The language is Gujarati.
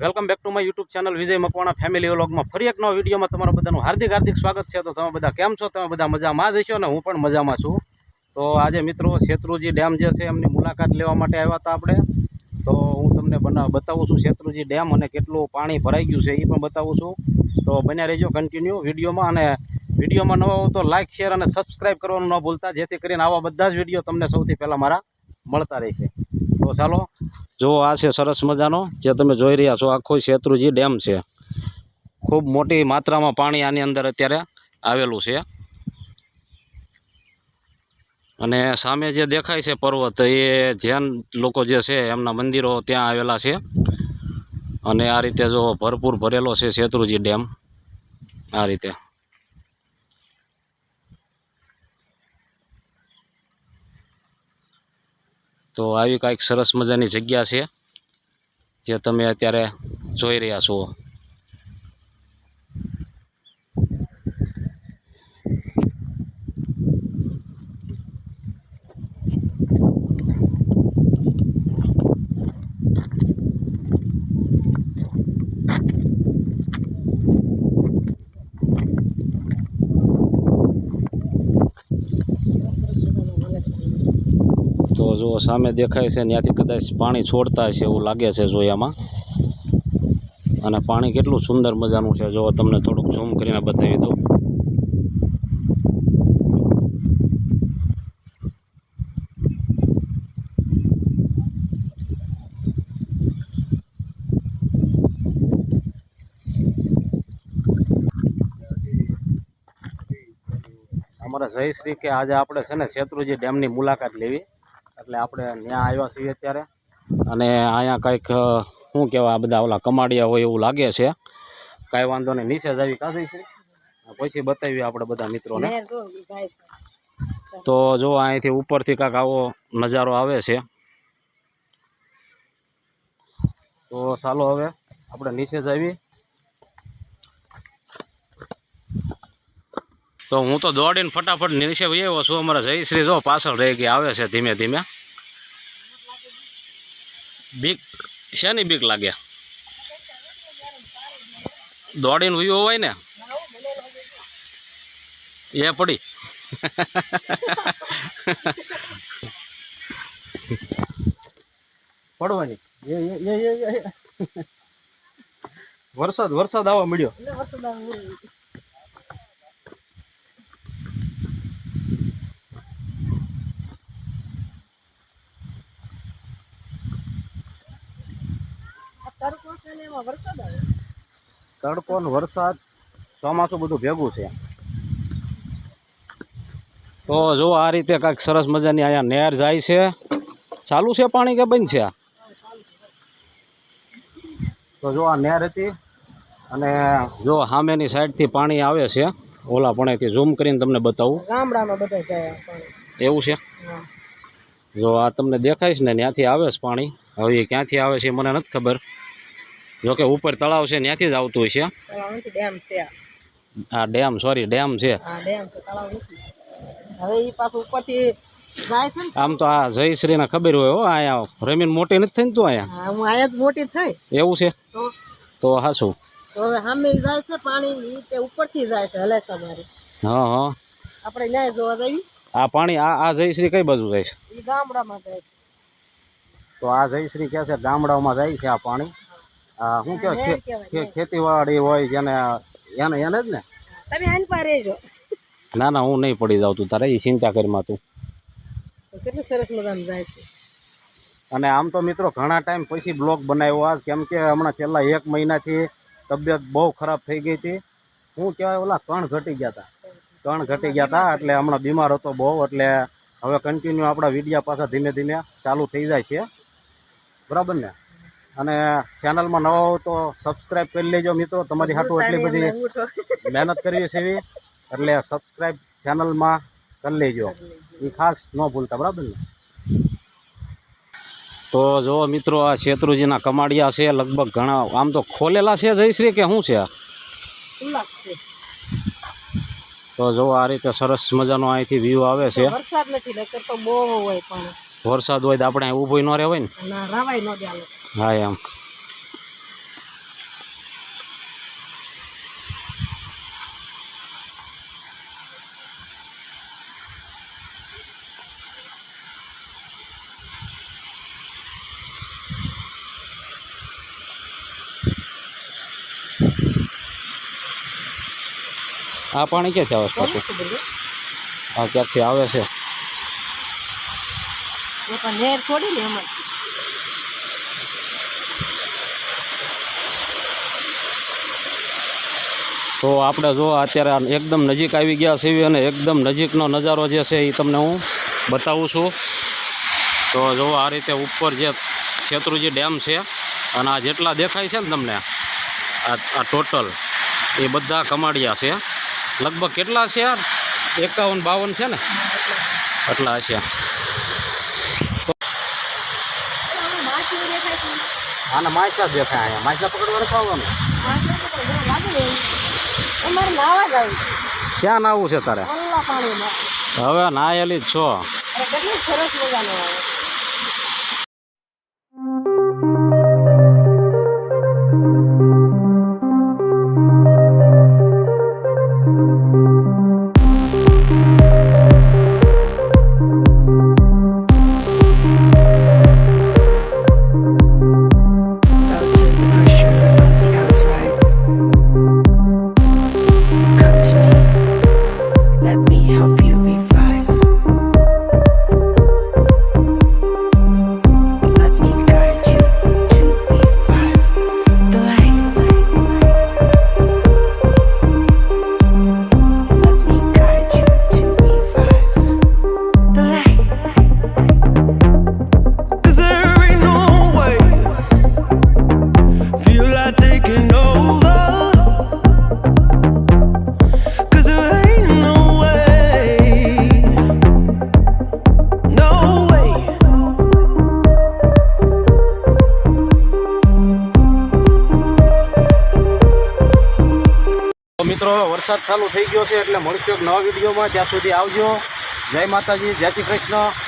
Welcome back to my YouTube channel Vijay Makwana family વ્લોગમાં. ફરી એક નવા વિડીયોમાં તમારા બધાનું હાર્દિક હાર્દિક સ્વાગત છે. તો તમે બધા કેમ છો? તમે બધા મજામાં જ હશો ને? હું પણ મજામાં છું. તો આજે મિત્રો શેત્રુજી ડેમ જે છે એમની મુલાકાત લેવા માટે આવ્યા હતા આપણે. તો હું તમને બતાવું છું શેત્રુજી ડેમ અને કેટલું પાણી ભરાઈ ગયું છે એ પણ બતાવું છું. તો બન્યા રહેજો કન્ટિન્યુ વિડીયોમાં અને વિડીયોમાં નવા હો તો લાઇક શેર અને સબસ્ક્રાઈબ કરવાનું ન ભૂલતા, જેથી કરીને આવા બધા જ વીડિયો તમને સૌથી પહેલાં મારા મળતા રહેશે. તો ચાલો જો આ છે સરસ મજાનો, જે તમે જોઈ રહ્યા છો, આખો શેત્રુજી ડેમ છે. ખૂબ મોટી માત્રામાં પાણી આની અંદર અત્યારે આવેલું છે. અને સામે જે દેખાય છે પર્વત, એ જૈન લોકો જે છે, એમના મંદિરો ત્યાં આવેલા છે. અને આ રીતે જો ભરપૂર ભરેલો છે શેત્રુજી ડેમ, આ રીતે. તો આવી કાંઈક સરસ મજાની જગ્યા છે જે તમે અત્યારે જોઈ રહ્યા છો. જો સામે દેખાય છે, ત્યાંથી કદાચ પાણી છોડતા હશે એવું લાગે છે જોયામાં અને પાણી કેટલું સુંદર મજાનું છે, જો તમને થોડુંક ઝૂમ કરીને બતાવી દઉં. અમારા જયશ્રી કે આજે આપણે છે ને શેત્રુજી ડેમની મુલાકાત લેવી. એટલે આપણે ત્યાં આવ્યા છીએ અત્યારે. અને અહીંયા કંઈક શું કહેવાય આ બધા ઓલા કમાડિયા હોય એવું લાગે છે. કાંઈ વાંધો નહીં નીચે જ આવી કાઢી છે. પછી બતાવીએ આપણે બધા મિત્રોને. તો જો અહીંથી ઉપરથી કાંક આવો નજારો આવે છે. તો ચાલો હવે આપણે નીચે જ તો હું તો દોડીને ફટાફટ નીચે વહી આવ્યો છું. અમારા જયશ્રી જો પાછળ રહી ગઈ આવે છે ધીમે ધીમે. બીક શેની બીક લાગે? દોડીને ઉયું હોય ને? એ પડી. પડવાની. વરસાદ વરસાદ આવવા મળ્યો એટલે વરસાદ આવે એવું. આ તડકો છે વરસાદ આવે? તડકો ને વરસાદ ચોમાસું બધું ભેગું છે. તો જો આ રીતે કાંઈક સરસ મજાની અહીંયા નહેર જાય છે. ચાલુ છે પાણી કે બંધ છે તો જો આ નહેર હતી અને જો સામેની સાઈડથી પાણી આવે છે. ઓલા પણેથી ઝૂમ કરીને તમને બતાવું. ગામડામાં બધા જાય એવું છે? જો આ તમને દેખાય છે ને ત્યાંથી આવે છે પાણી. હવે એ ક્યાંથી આવે છે મને નથી ખબર. જો કે ઉપર તળાવ છે ત્યાંથી જ આવતું હોય છે. ડેમ છે આ. ડેમ સોરી ડેમ છે. હવે એ પાછું ઉપરથી આમ તો આ જયશ્રી ને ખબર હોય હો અહીંયા રમીન મોટી નથી થઈ ને તું અહીંયા? હું અહીંયા જ મોટી થઈ. એવું છે? તો? તો હવે સામે જાય છે પાણી ઈ તે ઉપરથી જાય છે હલેસા મારી. હા હા. આપણે ન્યાય જોવા જઈએ. આ પાણી આ આ જયશ્રી કઈ બાજુ જાય છે? એ ગામડામાં જાય છે. તો આ જયશ્રી કહે છે ગામડાઓમાં જાય છે આ પાણી. શું કહેવાય ખેતીવાડી હોય જેને એને એને જ ને? તમે આની પર રહેજો. ના ના હું નહીં પડી જાઉં તું તારે એ ચિંતા કરીમાં તું. કેટલું સરસ મજાનું જાય છે. અને આમ તો મિત્રો ઘણા ટાઈમ પછી બ્લોગ બનાવ્યો આ કેમ કે હમણાં છેલ્લા એક મહિનાથી તબિયત બહુ ખરાબ થઈ ગઈ હતી. હું કહેવાય ઓલા કણ ઘટી ગયા હતા કણ ઘટી ગયા હતા એટલે હમણાં બીમાર હતો બહુ એટલે હવે કન્ટિન્યુ આપણા વિડીયા પાછા ધીમે ધીમે ચાલુ થઈ જાય છે. બરાબર ને? અને ચેનલમાં નવા હો તો સબસ્ક્રાઈબ કરી લેજો મિત્રો. તમારી હાટું એટલી બધી મહેનત કરીએ છે એવી. એટલે સબસ્ક્રાઈબ ચેનલમાં કરી લેજો. એ ખાસ ન ભૂલતા બરાબર ને? તો જો મિત્રો આ શેત્રુજીના કમાડિયા છે લગભગ ઘણા આમ તો ખોલેલા છે જયશ્રી કે શું છે તો જો આ રીતે સરસ મજાનો અહીંથી વ્યૂ આવે છે. વરસાદ નથી નકર તો બહુ હોય પાણી. વરસાદ હોય તો આપણે ઊભો ન રહેવાય ને? ના રવાય ન દે. હા એમ. આ પાણી ક્યાંથી આવે છે આ ક્યાંથી આવે છે? નેર છોડી ને હમણાં તો આપણે જો અત્યારે એકદમ નજીક આવી ગયા છે અને એકદમ નજીકનો નજારો જે છે એ તમને હું બતાવું છું. તો જો આ રીતે ઉપર જે શેત્રુજી ડેમ છે અને આ જેટલા દેખાય છે ને તમને, આ ટોટલ, એ બધા કમાડિયા છે. લગભગ કેટલા છે? એકાવન, બાવન છે ને? એટલા હશે આના માછલા દેખાય અહીંયા. માછલા પકડવાનું નથી અમારે નાવા ક્યાં નાવું છે તારે? હવે નાયેલી જ છો. સરસ મજાનું આવે. મિત્રો, વરસાદ ચાલુ થઈ ગયો છે એટલે મળશું એક નવા વિડીયોમાં. ત્યાં સુધી આવજો. જય માતાજી, જય શ્રી કૃષ્ણ.